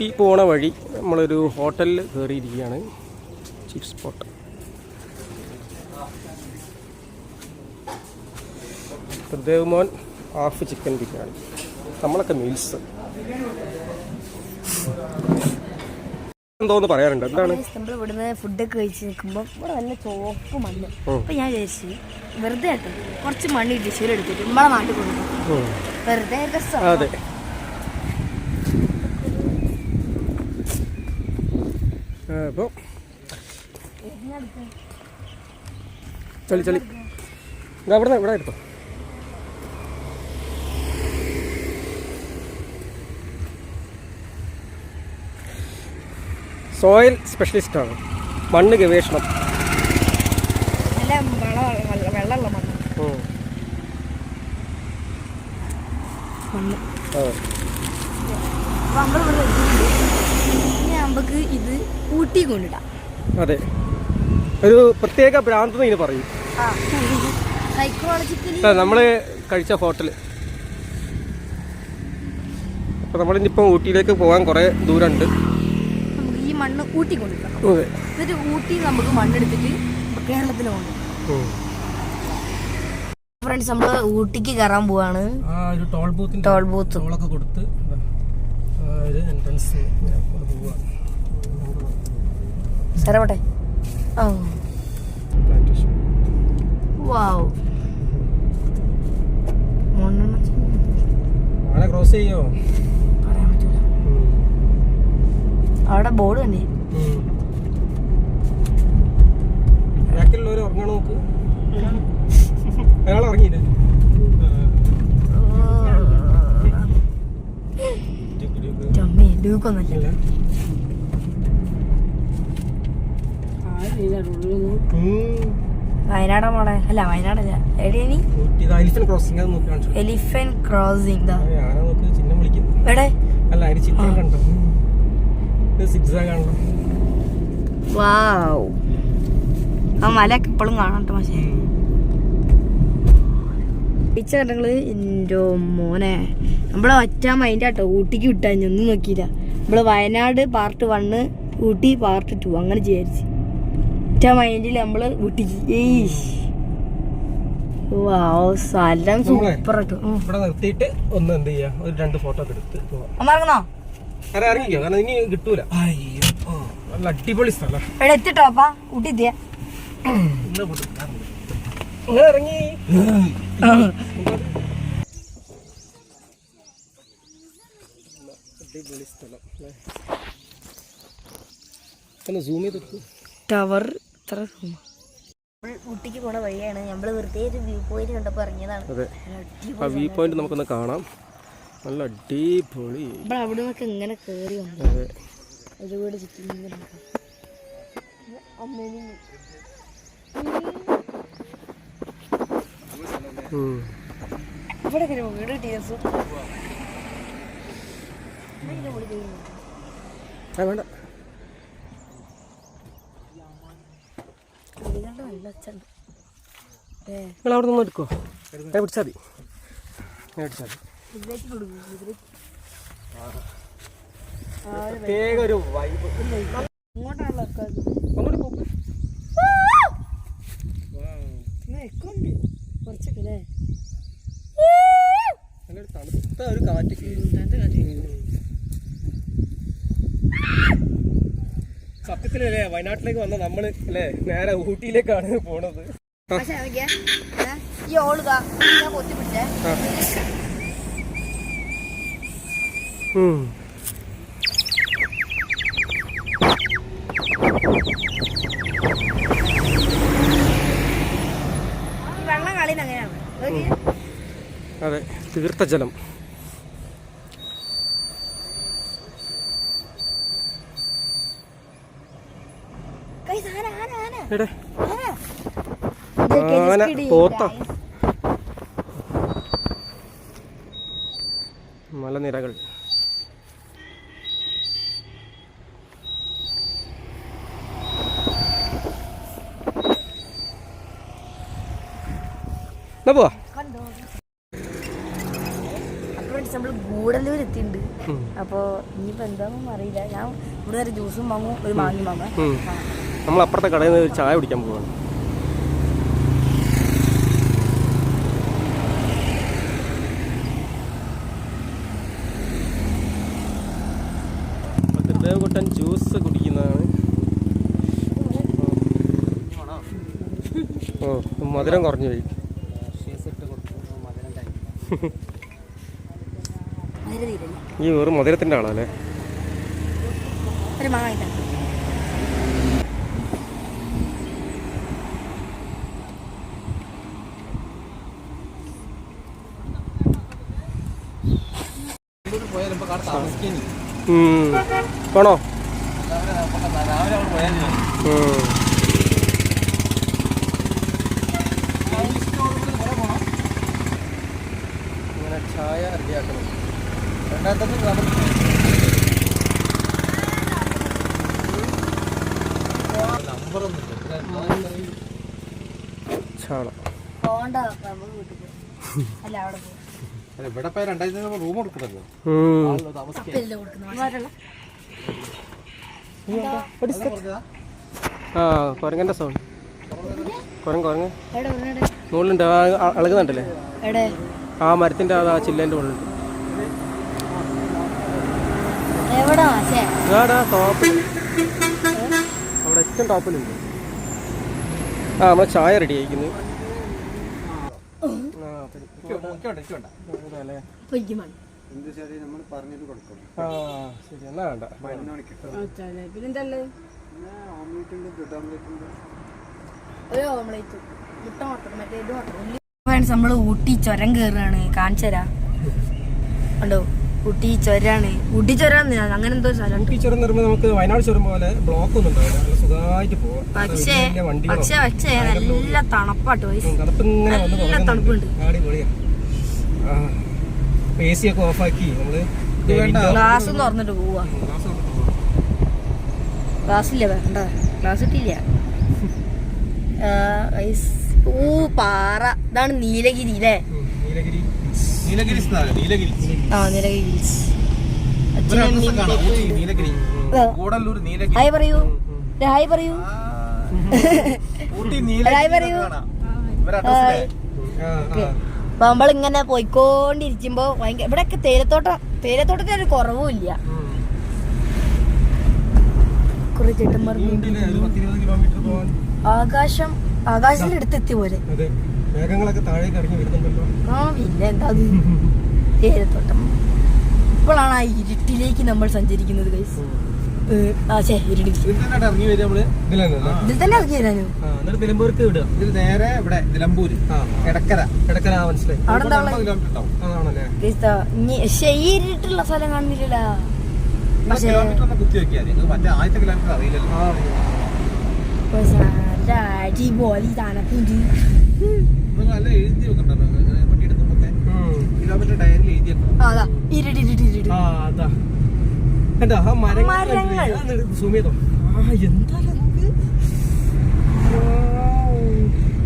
ഊട്ടി പോണ വഴി നമ്മളൊരു ഹോട്ടലിൽ കയറിയിരിക്കുകയാണ് chief spot Devmon half chicken biryani. നമ്മളൊക്കെ മീൽസ് എന്തോന്ന് പറയാറുണ്ട്? എന്താണ്? നമ്മൾ ഇവിടുന്ന് ഫുഡൊക്കെ കഴിച്ച് നിൽക്കുമ്പോൾ ഇവിടെ നല്ല ചോപ്പ് മണ്ണ്. അപ്പൊ ഞാൻ വിചാരിച്ചു വെറുതെ കുറച്ച് മണ്ണ് ഡിഷയിൽ എടുത്തിട്ട് നമ്മളെ നാട്ടിൽ കൊണ്ടുപോകും. ഉം. വെറുതെ രസം അപ്പോൾ ചളി ചളി. ഇതാ ഇവിടെ ഇവിടെ എടുത്തോ. സോയിൽ സ്പെഷ്യലിസ്റ്റാണ് മണ്ണ് ഗവേഷണം. വെള്ളമുള്ള മണ്ണ് ഉം. മണ്ണ് അതെ അപ്പൊ നമ്മളിവിടെ എത്തിയിട്ടുണ്ട്. ഇനി ഇത് ഊട്ടി കൊണ്ടിടാം അതെ. ഒരു പ്രത്യേക ഭ്രാന്ത് എന്ന് പറയും. സൈക്കോളജിക്കലി നമ്മൾ കഴിച്ച ഹോട്ടൽ അപ്പോൾ നമ്മളിനിപ്പോൾ ഊട്ടിയിലേക്ക് പോകാൻ കുറേ ദൂരമുണ്ട്. നമുക്ക് ഈ മണ്ണ് ഊട്ടി കൊണ്ടിടാം എന്നിട്ട് ഊട്ടി നമുക്ക് മണ്ണെടുത്തിട്ട് കേരളത്തിൽ കൊണ്ടുപോകും ഫ്രണ്ട്സ് നമ്മൾ ഊട്ടിക്ക് കയറാൻ പോവാണ്. ഒരു ടോൾ ബൂത്ത് ടോൾ ബൂത്ത് ടോളൊക്കെ കൊടുത്ത് എൻട്രൻസ് പോവുക സ്ഥലമാട്ടെ ഓ വാവ്. ക്രോസ് ചെയ്യോ? പറയാൻ പറ്റൂല. അവിടെ ബോർഡ് തന്നെ. ബാക്കിലുള്ളവർ ഉറങ്ങണ നോക്ക്. അയാൾ ഇറങ്ങിയില്ലേ ചമ്മേ വയനാടാ മോളെ. അല്ല വയനാടല്ല. എലിഫന്റ് ക്രോസിംഗ് എവിടെ? വാവ്. ആ മലയൊക്കെ ഇപ്പോഴും കാണാം കേട്ടോ പക്ഷേ പിച്ച കണ്ടങ്ങൾ എന്റെ മോനെ. നമ്മളെ ഒറ്റ മൈൻഡ് ആട്ടോ. ഊട്ടിക്ക് വിട്ടാ ഒന്നും നോക്കിയില്ല. നമ്മൾ Wayanad part one Ooty part two അങ്ങനെ വിചാരിച്ച്. ഒറ്റ മൈൻഡിൽ നമ്മൾ വിട്ടിക്ക്. സ്ഥലം സൂപ്പർ ഇവിടെ നിർത്തിയിട്ട് ഒന്ന് എന്ത് ചെയ്യാ? ഒരു രണ്ട് ഫോട്ടോ ഒക്കെ എടുത്ത് പോവാം. ഇറങ്ങിക്കോ കാരണം ഇനി കിട്ടൂല. അയ്യോ നല്ല അടിപൊളി സ്ഥലം. ഇവിടെ എത്തിട്ടോ അപ്പാ. ഊട്ടി എത്തിയ. ഇറങ്ങി. അടിപൊളി സ്ഥലം? ഒന്ന് സൂം ചെയ്ത് ടവർ ഊട്ടിക്ക് പോണ വഴിയാണ്. നമ്മൾ വെറുതെ ഒരു വ്യൂ പോയിന്റ് കണ്ടപ്പോൾ ഇറങ്ങിയതാണ്. അതെ. ആ വ്യൂ പോയിന്റ് നമുക്കൊന്ന് കാണാം. നല്ല അടിപൊളി. അവിടെ നിന്നൊക്കെ ഇങ്ങനെ കയറി വന്നു. അതെ. ഒരുപാട് ചുറ്റി. ഇവിടെ വീട് വേണ്ട. നിങ്ങൾ അവിടെ നിന്ന് എടുക്കോ ഞാൻ പിടിച്ചാൽ മതി. ഞാൻ പിടിച്ചാൽ മതി. പ്രത്യേക ഒരു വൈബ് ഇങ്ങോട്ടാണല്ലോ പോക്ക്. കുറച്ചൊക്കെ അല്ലേ? തണുത്ത ഒരു കാറ്റ് സത്യത്തിലല്ലേ? വയനാട്ടിലേക്ക് വന്ന നമ്മൾ അല്ലേ? നേരെ ഊട്ടിയിലേക്കാണ് പോണത്. ഈ ഓളുക ഞാൻ കൊത്തി പിടിച്ചേ വെള്ളം കളിന്ന് അങ്ങനെയാണ്. അതെ തീർത്ഥജലം Guys, ആന, ആന, ആന, എടെ ആന. ആന പോത്ത മലനിരകൾ പോവാ? നമ്മൾ ഗൂഡല്ലൂർ എത്തിയിട്ടുണ്ട് ഉം. അപ്പോൾ ഇനിയിപ്പോൾ എന്താണെന്നൊന്നും അറിയില്ല ഞാൻ ഇവിടെ ജ്യൂസും വാങ്ങും ഒരു മാങ്ങി വാങ്ങാം. നമ്മൾ അപ്പുറത്തെ കടയിൽ നിന്ന് ഒരു ചായ കുടിക്കാൻ പോവാണ്. ദേവകുട്ടൻ ജ്യൂസ് കുടിക്കുന്നതാണ്. ഓ മധുരം കുറഞ്ഞു പോയി. ഈ വെറും മധുരത്തിന്റെ ആളല്ലേ ഒരു മാങ്ങ ഇതാ. ഉം. വേണോ? ചായ റെഡിയാക്കണം പോയി അല്ല അവിടെ പോകും ഇവിടെ ഇപ്പൊ രണ്ടായിരത്തി റൂം കൊടുക്കണല്ലോ. ആ കുരങ്ങന്റെ സൗണ്ട് കുരങ്ങ് കുരങ്ങ്. നൂലുണ്ട് അളകുന്നുണ്ടല്ലേ ആ മരത്തിന്റെ ആ ചില്ലേന്റെ ടോപ്പിൽ അവിടെ ഏറ്റവും ടോപ്പിലുണ്ട് ആ നമ്മളെ ചായ റെഡി ആയിരിക്കുന്നു പിന്നെന്തല്ലേ ഒരു ഓംലേറ്റ്. മുട്ട മാത്രം മറ്റേ ഇത് മാത്രം. ഫ്രണ്ട്സ് നമ്മൾ ഊട്ടി ചുരം കയറുകയാണ് കാണിച്ചു തരാം ഉണ്ടോ? ഊട്ടി ചുരാണ് ഊട്ടി ചുരം അങ്ങനെ എന്തോ സ്ഥലം ഊട്ടി ചുരം എന്ന് നമുക്ക് വയനാട് ചുരം പോലെ ബ്ലോക്ക് ഒന്നും ഉണ്ടാവില്ല. നല്ല സുഖമായിട്ട് പോവാം. പക്ഷേ പക്ഷേ പക്ഷേ നല്ല തണുപ്പാട്ടോ നല്ല. തണുപ്പുണ്ട്. അടിപൊളിയാ. ആ എ സി ഒക്കെ ഓഫാക്കി നമ്മൾ ഗ്ലാസ് തുറന്നിട്ട് പോവാ. ഗ്ലാസ് ഇല്ല വേണ്ട. ഗ്ലാസ് ഇട്ടില്ല. ഓ പാറ. ഇതാണ് നീലഗിരി അല്ലേ നീലഗിരി. ആ നീലഗിരി ഹായ് പറയൂ. ഹായ് പറയൂ. ഹായ് പറയൂ. അപ്പൊ നമ്മളിങ്ങനെ പോയിക്കോണ്ടിരിക്കുമ്പോ ഭയങ്കര ഇവിടെയൊക്കെ തേയിലത്തോട്ടം തേയിലത്തോട്ടത്തിന് ഒരു കുറവും ഇല്ല. കുറെ ചേട്ടന്മാർ ആകാശം ആകാശത്തിന്റെ അടുത്തെത്തി പോലെ മേഘങ്ങളൊക്കെ താഴേക്ക് ഇറങ്ങി വരുന്നുണ്ടല്ലോ. ആ പിന്നെ എന്താ ഇപ്പോഴാണ് ആ ഇരുട്ടിലേക്ക് നമ്മൾ സഞ്ചരിക്കുന്നത് ഗൈസ് ഇതിൽ തന്നെ ഇറങ്ങി നിലമ്പൂർക്ക് വിടുക. ഇതിൽ നേരെ ഇവിടെ നിലമ്പൂര്. മനസ്സിലായി. ഈ ഇരുട്ടുള്ള സ്ഥലം കാണുന്നില്ല അടിപൊളി തണുപ്പുണ്ട്. നിങ്ങൾ നല്ല എഴുതി വെക്കണ്ടല്ലോ വണ്ടി എടുക്കുമ്പോ ഉം. കിലോമീറ്റർ ഡയറിൽ എഴുതി വെക്കണം. അതാ. ഇരുട്ടി ഇരുട്ടി ഇരുട്ടി ആ അതാ. എന്താ ആ മരങ്ങൾ. സൂം ചെയ്തോ?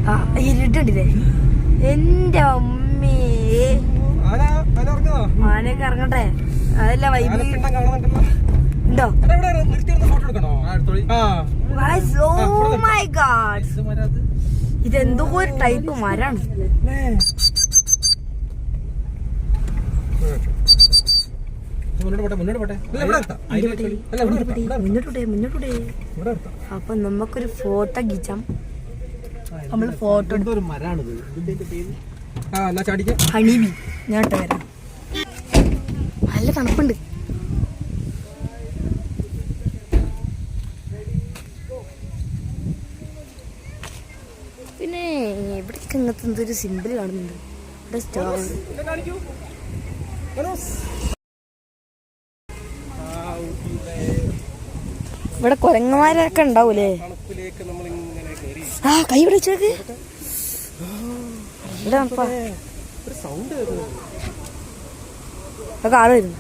ആ എന്താ ഇരുട്ടുണ്ടില്ലേ എന്റെ അമ്മേ. ആനയൊക്കെ ഇറങ്ങട്ടെ. അതല്ല വൈബ്. ഉണ്ടോ? നിർത്തി ഫോട്ടോ എടുക്കണോ? ഓ മൈ ഗാഡ് ഇതെന്തോ ഒരു ടൈപ്പ് മരാണ്. അപ്പൊ നമുക്കൊരു ഫോട്ടോ ഗിച്ചാം നമ്മൾ ഫോട്ടോ എടുത്ത ഒരു മരാണിത്. ഹണിബി ഞാൻ ഇട്ട് വരാം. നല്ല തണുപ്പുണ്ട് പിന്നെ എന്തൊരു സിമ്പിൾ കാണുന്നുണ്ട്. ഇവിടെ സ്റ്റാർ കുരങ്ങന്മാരൊക്കെ ഉണ്ടാവൂലേ? ആ കൈ പിടിച്ചേക്ക്. ഇവിടെ ആൾ വരുന്നു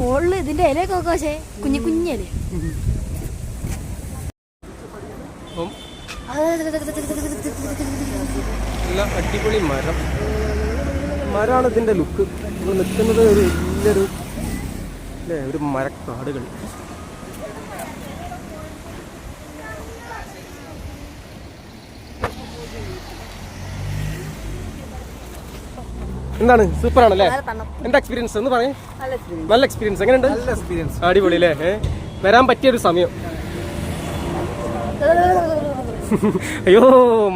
മുകളിൽ ഇതിന്റെ ഇല കൊക്കോശേ കുഞ്ഞു കുഞ്ഞൽ നല്ല അടിപൊളി മരം. മരമാണ് ഇതിന്റെ ലുക്ക്. നിൽക്കുന്നത് ഒരു വലിയൊരു അല്ലേ ഒരു മരക്കാടുകൾ. എന്താണ്? സൂപ്പർ ആണല്ലേ എന്താ എക്സ്പീരിയൻസ് എന്ന് പറയേ. നല്ല എക്സ്പീരിയൻസ് എങ്ങനെയുണ്ട്? നല്ല എക്സ്പീരിയൻസ് അടിപൊളി അല്ലേ വരാൻ പറ്റിയ ഒരു സമയം. അയ്യോ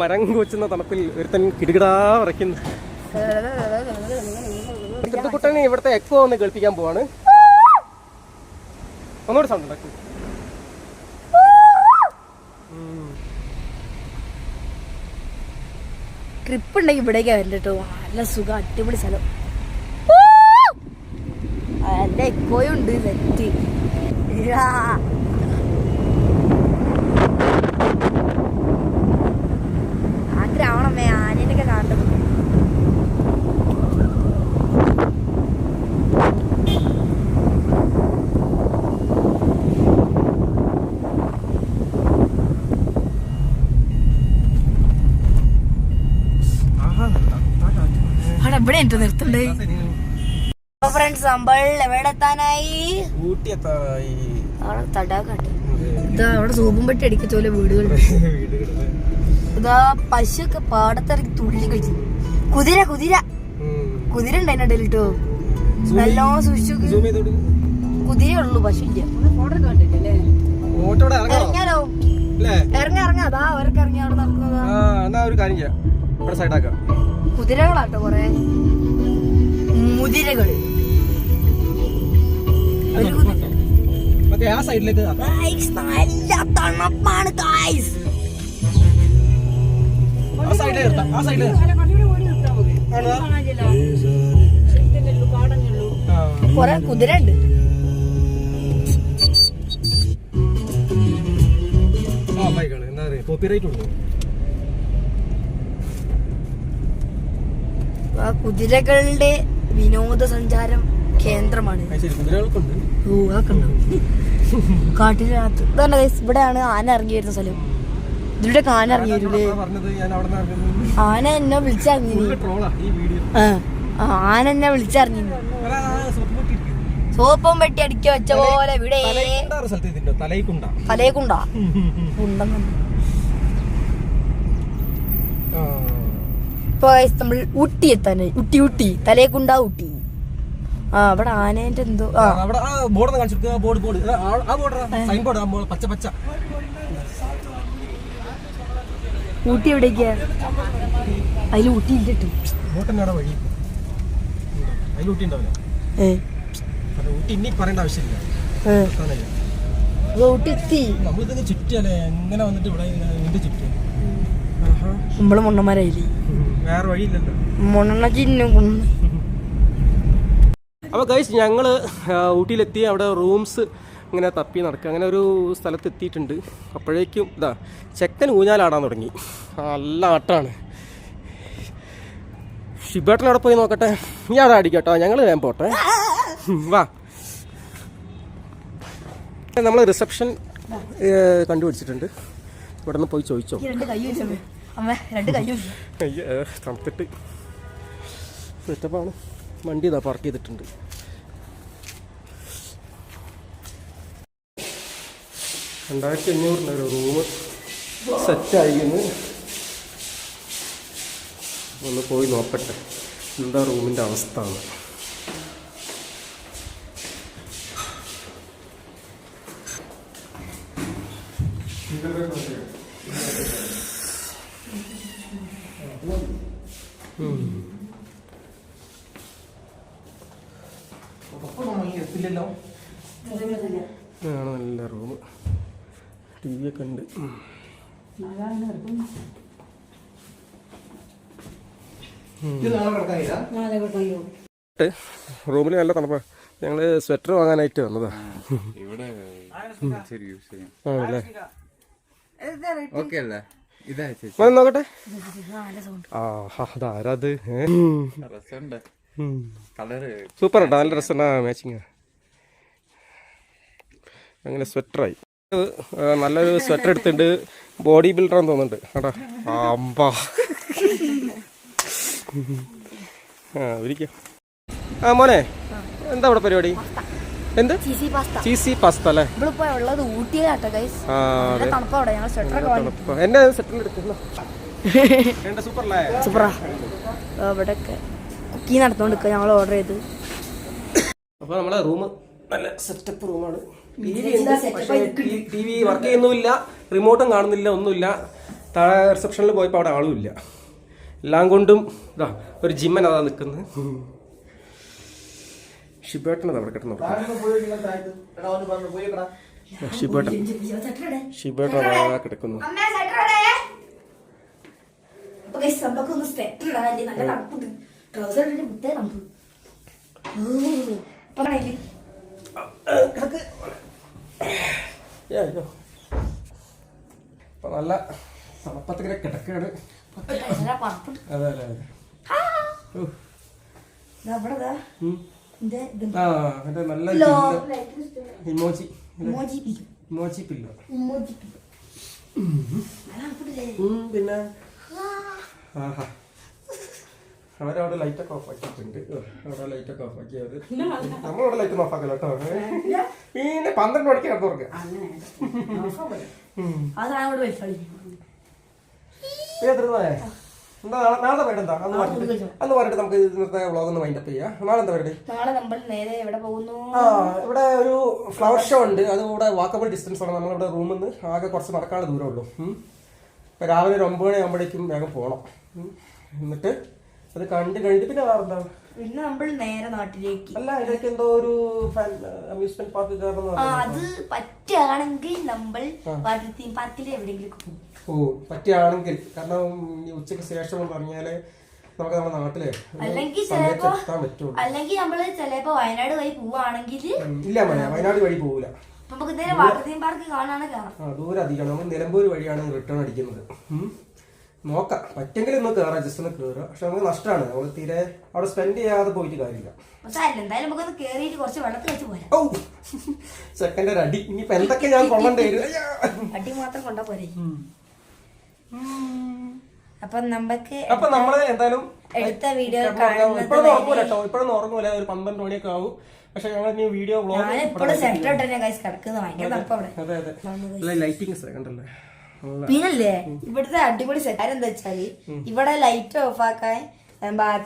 മരം കൊച്ചുന്ന തണുപ്പിൽ ഒരുത്തൻ കിടുകിടാ വിറയ്ക്കുന്നു. കുട്ടനെ ഇവിടുത്തെ എക്കോ ഒന്ന് കേൾപ്പിക്കാൻ പോവാണ്. ഒന്നുകൂടി സൗണ്ട് ഉണ്ടാക്കി ട്രിപ്പ് ഉണ്ടെങ്കിൽ ഇവിടേക്ക് വരണ്ട കേട്ടോ നല്ല സുഖം അടിപൊളി സ്ഥലം. എന്റെ എക്കോയും ഉണ്ട് നെറ്റ് എവിടെ നിർത്തണ്ടേ? ഫ്രണ്ട്സ് നമ്മൾ എവിടെ എത്താനായി ഊട്ടി എത്താറായി അവിടെ തടാകണ്ട് ഇതാ അവിടെ സൂപ്പും പെട്ടി അടിക്കച്ചോലെ വീടുകൾ. ഇതാ പശുക്കെ പാടത്തിറങ്ങി തുള്ളി കഴിച്ചു. കുതിര കുതിര. കുതിര ഉണ്ട് അതിന്റെ ഇടയിൽ കേട്ടോ നല്ലോണം സൂക്ഷിച്ചു കുതിര ഉള്ളു പശു ഇല്ല ഇറങ്ങാലോ അല്ലേ ഇറങ്ങ ഇറങ്ങ. അതാ അവർക്ക് ഇറങ്ങി അവിടെ നടക്കുന്നതാ. ഒരു കാര്യം ചെയ്യാം. കുതിരകളാട്ടോ കൊറേ. മുതിരകൾ ഒരു കുതിര. മറ്റേ ആ സൈഡിലേക്ക് നല്ല തണുപ്പാണ് ഗായ്സ് ആ സൈഡിലേക്ക് നിർത്താം ആ സൈഡിൽ കൊറേ കുതിര ഉണ്ട്? കുതിരകളുടെ വിനോദസഞ്ചാരം കേന്ദ്രമാണ്. ഓ ഇതാണ് ഇവിടെയാണ് ആന ഇറങ്ങി വരുന്ന സ്ഥലം ഇതിലൂടെ ആന ഇറങ്ങി വരൂലേ? ആന എന്നെ വിളിച്ചറിഞ്ഞു ട്രോളാ ഈ വീഡിയോ ആ ആന എന്നെ വിളിച്ചറിഞ്ഞു സോപ്പും വെട്ടി അടിക്ക വെച്ച പോലെ ഇവിടെ തലയിക്കുണ്ട കുണ്ട തലയിക്കുണ്ട തലേക്കുണ്ടാ ഉണ്ടെന്നു ഇപ്പൊ നമ്മൾ ഊട്ടി എത്താനായി ഊട്ടി ഊട്ടി. തലേക്കുണ്ട ഊട്ടി. ആ അവിടെ ആനേന്റെ എന്തോ ആ. അവിടെ ആ ബോർഡ് കാണിച്ചു ബോർഡ് ബോർഡ് ആ ബോർഡ് സൈൻ ബോർഡ് ആ ബോർഡ് പച്ച പച്ച. ഊട്ടി എവിടേക്കാ? അതിൽ ഊട്ടി ബോട്ട് തന്നെയാണ് വഴി. അതിൽ ഊട്ടി ഉണ്ടാവില്ല? ഊട്ടി ഇനി പറയേണ്ട ആവശ്യമില്ല. നമ്മളിതൊക്കെ ചുറ്റിയല്ലേ എങ്ങനെ വന്നിട്ട് ഇവിടെ നിന്റെ ചുറ്റും? നമ്മൾ മുണ്ണന്മാരായില്ലേ വേറെ വഴിയില്ലല്ലോ. മുണ്ണ ചിന്നും കുന്നു അപ്പോൾ കഴിച്ച് ഞങ്ങൾ ഊട്ടിയിലെത്തി. അവിടെ റൂംസ് ഇങ്ങനെ തപ്പി നടക്കുക. അങ്ങനെ ഒരു സ്ഥലത്ത് എത്തിയിട്ടുണ്ട്. അപ്പോഴേക്കും ഇതാ ചെക്കൻ ഊഞ്ഞാലാടാൻ തുടങ്ങി. നല്ല ആട്ടാണ്. ഷിബേട്ടൻ അവിടെ പോയി നോക്കട്ടെ. നീ അവിടെ അടിക്കട്ടോ. ഞങ്ങൾ വേഗം പോട്ടെ. വാ. നമ്മൾ റിസപ്ഷൻ കണ്ടുപിടിച്ചിട്ടുണ്ട്. ഇവിടെ നിന്ന് പോയി ചോദിച്ചോ? അമ്മ തണുത്തിട്ട്. സെറ്റപ്പാണ്. വണ്ടി ഇതാ പാർക്ക് ചെയ്തിട്ടുണ്ട്. രണ്ടായിരത്തി അഞ്ഞൂറിന്റെ ഒരു റൂം സെറ്റായിരുന്നു ഒന്ന് പോയി നോക്കട്ടെ. എന്താ റൂമിന്റെ അവസ്ഥ എന്ന് എത്തില്ലല്ലോ ഇതാണ് നല്ല റൂം ടി വി ഒക്കെ ഉണ്ട് ഉം. ഇത് നാളെ കിടക്കാനില്ല ട്ട് റൂമിൽ നല്ല തണുപ്പ. ഞങ്ങൾ സ്വെറ്റർ വാങ്ങാനായിട്ട് വന്നതാ. ഇവിടെ ശരി യൂസ് ചെയ്യാം. ആണല്ലേ? ഓക്കെ അല്ലേ? ഇതാ ചേച്ചി. വന്ന് നോക്കട്ടെ? ആരാത് അതാരത് സൂപ്പർ കേട്ടോ നല്ല ഡ്രസ്സാ മാച്ചിങ് അങ്ങനെ സ്വെറ്ററായി. നല്ലൊരു സ്വെറ്റർ എടുത്തിട്ടുണ്ട് ബോഡി ബിൽഡർ ആണെന്ന് തോന്നുന്നുണ്ട്. കേട്ടോ അമ്പാ. ആ ഇരിക്കാം ആ മോനെ എന്താ അവിടെ പരിപാടി? എന്ത്? Cheesy pasta. അല്ലേ. എന്നെ സെറ്റിൽ എടുക്കുന്നു എന്റെ സൂപ്പറല്ലേ? സൂപ്പറാ. നടത്തോണ്ടിരിക്കുക ഞങ്ങൾ ഓർഡർ ചെയ്ത്. അപ്പൊ നമ്മളെ റൂം നല്ല സെറ്റപ്പ് റൂമാണ് ടി വി ഉണ്ട് പക്ഷേ ടി വി വർക്ക് ചെയ്യുന്നുമില്ല റിമോട്ടും കാണുന്നില്ല ഒന്നുമില്ല. താഴെ റിസപ്ഷനിൽ പോയപ്പോൾ അവിടെ ആളുമില്ല ഇല്ല. എല്ലാം കൊണ്ടും ഇതാ ഒരു ജിമ്മൻ അതാ നിൽക്കുന്നത് ഷിബേട്ടനത് അവിടെ കിടന്നു ഷിബേട്ടൻ. ഷിബേട്ടൻ അതാ കിടക്കുന്നു. ട്രൗസർ കണ്ടില്ലേ? അപ്പൊ നല്ല തണുപ്പത്തിങ്ങനെ കിടക്കുകയാണ്. അതെ അതെ അതെ. നല്ല ഇമോജി. Emoji pillow. പിന്നെ? ആഹാ. അവരവിടെ ലൈറ്റ് ഒക്കെ ഓഫ് ആക്കിയിട്ടുണ്ട്. അവിടെ ലൈറ്റ് ഒക്കെ ഓഫ് ആക്കിയത് നമ്മളവിടെ ലൈറ്റ് ഓഫ് ആക്കല കേട്ടോ. പിന്നെ പന്ത്രണ്ട് മണിക്ക് കിടന്നു തുറക്കുക അതാണ് അങ്ങോട്ട് വലിച്ചോളി. എന്താ നാളെ നാളെ പരിപാടി എന്താ? അന്ന് പറഞ്ഞിട്ട് അന്ന് പറഞ്ഞിട്ട് നമുക്ക് ഇന്നത്തെ വ്ളോഗ് ഒന്ന് വൈൻഡപ്പ് ചെയ്യാം. നാളെ എന്താ പരിപാടി? നാളെ നമ്മൾ നേരെ എവിടെ പോകുന്നു? ആ ഇവിടെ ഒരു ഫ്ലവർ ഷോ ഉണ്ട്. അത് ഇവിടെ വാക്കബിൾ ഡിസ്റ്റൻസ് ആണ്. നമ്മളിവിടെ റൂമിൽ നിന്ന് ആകെ കുറച്ച് നടക്കാനുള്ള ദൂരമുള്ളൂ. ഇപ്പൊ രാവിലെ ഒരു ഒമ്പത് മണി ആകുമ്പോഴേക്കും വേഗം പോകണം. എന്നിട്ട് അത് കണ്ട് കഴിഞ്ഞിട്ട് പിന്നെ വേറെന്താ പിന്നെ നമ്മൾ നേരെ നാട്ടിലേക്ക്. അല്ല ഇതൊക്കെ എന്തോ ഒരു അമ്യൂസ്മെന്റ് പാർക്ക് കാരണം അത് പറ്റുകയാണെങ്കിൽ നമ്മൾ വാട്ടർ തീം പാർക്കിൽ എവിടെയെങ്കിലും ഓ പറ്റുകയാണെങ്കിൽ. കാരണം ഉച്ചയ്ക്ക് ശേഷം എന്ന് പറഞ്ഞാൽ നമുക്ക് നമ്മുടെ നാട്ടിലെ അല്ലെങ്കിൽ ചിലപ്പോ അല്ലെങ്കിൽ നമ്മൾ ചിലപ്പോ വയനാട് വഴി പോവാണെങ്കിൽ ഇല്ല മഴ വയനാട് വഴി പോവില്ല നമുക്ക് നേരെ വാട്ടർ തീം പാർക്ക് കാണാനാണ് കാരണം ആ ദൂരം അധികം നമ്മൾ നിലമ്പൂർ വഴിയാണ് റിട്ടേൺ അടിക്കുന്നത്. നോക്കാം. പറ്റെങ്കിലും ഒന്ന് കയറാം ജസ്റ്റ് ഒന്ന് കയറുക പക്ഷെ നമുക്ക് നഷ്ടമാണ് നമ്മൾ തീരെ അവിടെ സ്പെൻഡ് ചെയ്യാതെ പോയിട്ട് കാര്യമില്ല. എന്തായാലും നമുക്കൊന്ന് കേറിയിട്ട് കുറച്ച് വെള്ളത്തിൽ വെച്ച് പോരാം. ഓ സെക്കൻഡ് ഒരു അടി. ഇനിയിപ്പോ എന്തൊക്കെ ഞാൻ കൊള്ളണ്ടേ അടി മാത്രം കൊണ്ടാ പോരെ. അപ്പൊ നമുക്ക് അപ്പൊ നമ്മൾ എന്തായാലും എടുത്ത വീഡിയോ ഇപ്പോഴൊന്നും ഉറങ്ങൂല കേട്ടോ. ഇപ്പോഴൊന്നും ഉറങ്ങൂല. ഒരു പന്ത്രണ്ട് മണിയൊക്കെ ആവും. പക്ഷെ ഞങ്ങൾ ഇനി വീഡിയോ നല്ല ലൈറ്റിങ്സ് കണ്ടല്ലേ? പിന്നല്ലേ? ഇവിടുത്തെ അടിപൊളി സെറ്റ് എന്താ വെച്ചാൽ ഇവിടെ ലൈറ്റ് ഓഫ് ആക്കാൻ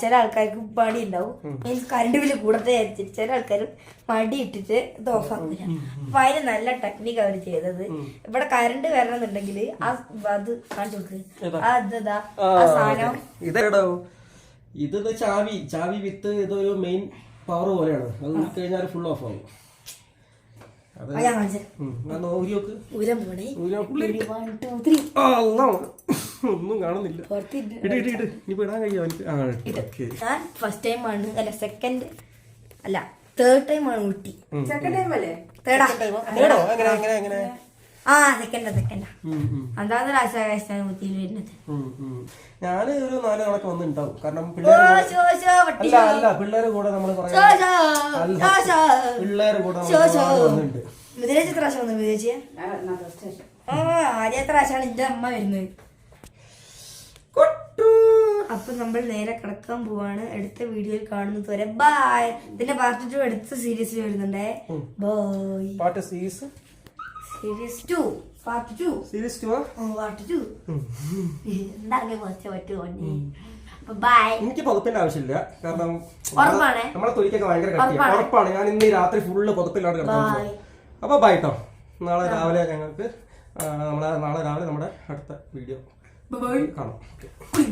ചില ആൾക്കാർക്ക് മടി ഉണ്ടാവും മീൻസ് കറണ്ട് ബില്ല് കൂടത്തെ വിചാരിച്ചിട്ട് ചില ആൾക്കാർ മടി ഇട്ടിട്ട് ഇത് ഓഫ് ആക്കില്ല അപ്പൊ അതിന് നല്ല ടെക്നിക്ക് അവർ ചെയ്തത്. ഇവിടെ കറണ്ട് വരണമെന്നുണ്ടെങ്കിൽ ആ അത് കാണിച്ചു കൊടുക്ക്. ആ സാധനം. ഇത് ചാവി ചാവി വിത്ത് ഇതൊരു മെയിൻ പവർ പോലെയാണ്. അത് കഴിഞ്ഞാൽ ഫുൾ ഓഫ് ആവും. ഒന്നും കാണുന്നില്ല. പുറത്തിട്ട് ഇട് ഇട് ഇട്. നീ ഇടാൻ കഴിയോ ആ ഓക്കെ. ഞാൻ ഫസ്റ്റ് ടൈം ആണ്. അല്ല സെക്കൻഡ് അല്ല തേർഡ് ടൈം ആണ് ഊട്ടി സെക്കൻഡ് ടൈം അല്ലേ? തേർഡ് ടൈം എങ്ങനെ എങ്ങനെ എങ്ങനെ ആ സെക്കൻഡാ സെക്കൻഡാ അതാണ് വരുന്നത്. ഞാൻ ഒരു നാല് കണക്ക് വന്നിട്ടുണ്ടാവും. കാരണം പിള്ളേര് അല്ല അല്ല പിള്ളേര് കൂടെ ശോ. പിള്ളേര് കൂടെ വന്നിട്ടുണ്ട്. വന്നു ആ ആദ്യത്തെ പ്രാവശ്യമാണ് എന്റെ അമ്മ വരുന്നത്? കൊട്ടു. അപ്പൊ നമ്മൾ നേരെ കിടക്കാൻ പോവാണ്. അടുത്ത വീഡിയോയിൽ കാണുന്നത് വരെ. ബായ് ഇതിന്റെ പാർട്ട് ടു അടുത്ത സീരീസിൽ വരുന്നുണ്ടേ. ബോയ് പാട്ട് series series two part two series two part two എന്തായാലും കുറച്ച് പറ്റുമോ എനിക്ക് പുതപ്പിന്റെ ആവശ്യമില്ല. കാരണം? നമ്മളെ തൊലിക്കൊക്കെ ഭയങ്കര കട്ടിയാണ് ഉറപ്പാണ്? ഞാൻ ഇന്ന് രാത്രി ഫുള്ള് പുതപ്പില്ലാണ്ട് കിടക്കുന്നത് Bye. അപ്പൊ ബൈ കേട്ടോ നാളെ രാവിലെ ഞങ്ങൾക്ക് നമ്മളെ നാളെ രാവിലെ നമ്മുടെ അടുത്ത വീഡിയോ കാണാം.